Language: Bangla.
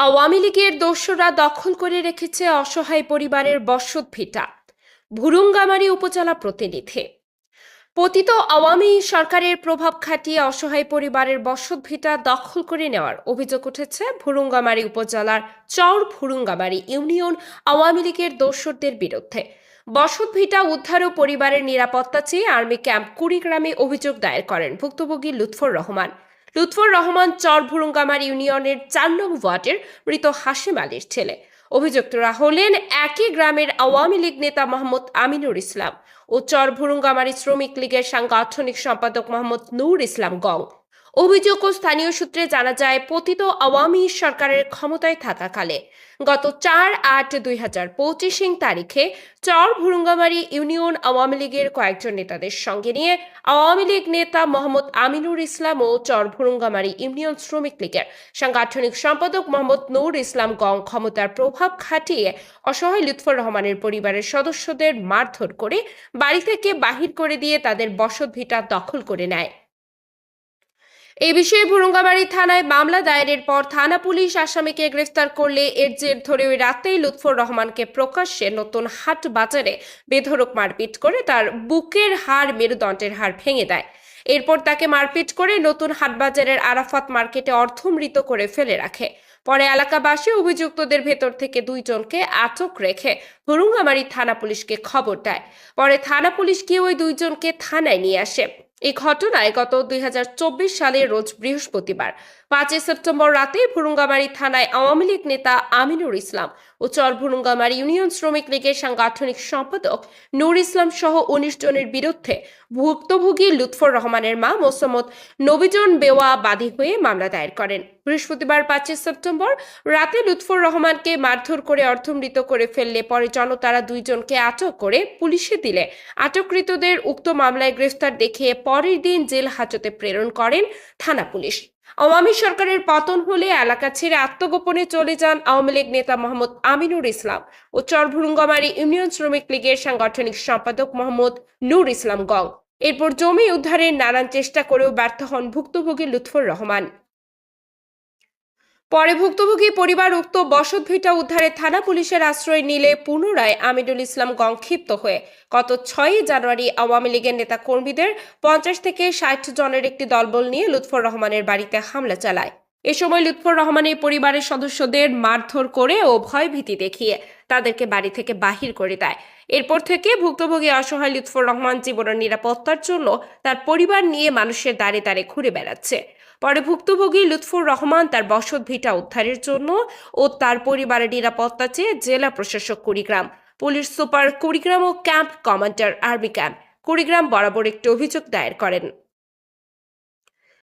আওয়ামী লীগের দস্যুরা দখল করে রেখেছে অসহায় পরিবারের বসত ভিটা, ভুরুঙ্গামারী উপজেলা প্রতিনিধি। পতিত আওয়ামী সরকারের প্রভাব খাটিয়ে অসহায় পরিবারের বসত ভিটা দখল করে নেওয়ার অভিযোগ উঠেছে ভুরুঙ্গামারী উপজেলার চর ভুরুঙ্গামারী ইউনিয়ন আওয়ামী লীগের দস্যুরদের বিরুদ্ধে। বসত ভিটা উদ্ধার ও পরিবারের নিরাপত্তা চেয়ে আর্মি ক্যাম্প কুড়িগ্রামে অভিযোগ দায়ের করেন ভুক্তভোগী লুৎফর রহমান। লুৎফর রহমান চর ভুরুঙ্গামার ইউনিয়নের চার নং ওয়ার্ডের মৃত হাসিম আলীর ছেলে। অভিযুক্তরা হলেন একই গ্রামের আওয়ামী লীগ নেতা মোহাম্মদ আমিনুর ইসলাম ও চর ভুরুঙ্গামারি শ্রমিক লীগের সাংগঠনিক সম্পাদক মোহাম্মদ নূর ইসলাম গং। অভিযোগ ও স্থানীয় সূত্রে জানা যায়, পতিত আওয়ামী সরকারের ক্ষমতায় থাকাকালে গত চার আট দুই হাজার পঁচিশ তারিখে চর ভুরুঙ্গামারী ইউনিয়ন আওয়ামী লীগের কয়েকজন নেতাদের সঙ্গে নিয়ে আওয়ামী লীগ নেতা মোহাম্মদ আমিনুর ইসলাম ও চর ভুরুঙ্গামারী ইউনিয়ন শ্রমিক লীগের সাংগঠনিক সম্পাদক মোহাম্মদ নূর ইসলাম গং ক্ষমতার প্রভাব খাটিয়ে অসহায় লুৎফর রহমানের পরিবারের সদস্যদের মারধর করে বাড়ি থেকে বাহির করে দিয়ে তাদের বসত ভিটা দখল করে নেয়। এই বিষয়ে ভুরুঙ্গাবাড়ি থানায় মামলা দায়েরের পর থানা পুলিশ আসামিকে গ্রেফতার করলে এর জের ধরে ওই রাতেই লুৎফর রহমানকে প্রকাশ্যে নতুন হাট বাজারে বেধরক মারপিট করে তার বুকের হাড় মেরুদণ্ডের হাড় ভেঙে দেয়। এরপর তাকে মারপিট করে নতুন হাটবাজারের আরাফাত মার্কেটে অর্ধমৃত করে ফেলে রাখে। পরে এলাকাবাসী অভিযুক্তদের ভেতর থেকে দুইজনকে আটক রেখে ভুরুঙ্গামারি থানা পুলিশকে খবর দেয়। পরে থানা পুলিশ গিয়ে ওই দুইজনকে থানায় নিয়ে আসে। এই ঘটনায় গত দুই হাজার চব্বিশ সালের রোজ বৃহস্পতিবার, পাঁচই সেপ্টেম্বর রাতে ভুরুঙ্গামারী থানায় আওয়ামী লীগ নেতা আমিনুর ইসলাম ও চর ভুরুঙ্গামারী ইউনিয়ন শ্রমিক লীগের সাংগঠনিক সম্পাদক নূর ইসলাম সহ উনিশ জনের বিরুদ্ধে ভুক্তভোগী লুৎফর রহমানের মা মোসাম্মদ নবীজন বেওয়া বাদী হয়ে মামলা দায়ের করেন। বৃহস্পতিবার পাঁচই সেপ্টেম্বর রাতে লুৎফর রহমানকে মারধর করে অর্থমৃত করে ফেললে পরে জনতারা দুইজনকে আটক করে পুলিশে দিলে। আটককৃতদের উক্ত মামলায় গ্রেফতার দেখিয়ে পরের দিন জেল হাজতে প্রেরণ করেন থানা পুলিশ। আওয়ামী সরকারের পতন হলে এলাকা ছেড়ে আত্মগোপনে চলে যান আওয়ামী লীগ নেতা মোহাম্মদ আমিনুর ইসলাম ও চরভুরুঙ্গামারী ইউনিয়ন শ্রমিক লীগের সাংগঠনিক সম্পাদক মোহাম্মদ নূর ইসলাম গং। এরপর জমি উদ্ধারের নানান চেষ্টা করেও ব্যর্থ হন ভুক্তভোগী লুৎফর রহমান। পরে ভুক্তভোগী পরিবার উক্ত বসত ভিটা উদ্ধারে থানা পুলিশের আশ্রয় নিলে পুনরায় আমিনুল ইসলাম গংক্ষিপ্ত হয়ে গত ছয়ই জানুয়ারি আওয়ামী লীগের নেতা কর্মীদের পঞ্চাশ থেকে ষাট জনের একটি দলবল নিয়ে লুৎফর রহমানের বাড়িতে হামলা চালায়। এ সময় লুৎফর রহমানের পরিবারের সদস্যদের মারধর করে ও ভয়ভীতি দেখিয়ে তাদেরকে বাড়ি থেকে বাহির করে দেয়। এরপর থেকে ভুক্তভোগী অসহায় লুৎফর রহমান জীবনের নিরাপত্তার জন্য তার পরিবার নিয়ে মানুষের দাঁড়ে দাঁড়ে ঘুরে বেড়াচ্ছে। পরে ভুক্তভোগী লুৎফুর রহমান তার বসত ভিটা উদ্ধারের জন্য ও তার পরিবারের নিরাপত্তা চেয়ে জেলা প্রশাসক কুড়িগ্রাম। পুলিশ সুপার কুড়িগ্রাম ও camp commander army camp. Kurigram বরাবর একটি অভিযোগ দায়ের করেন।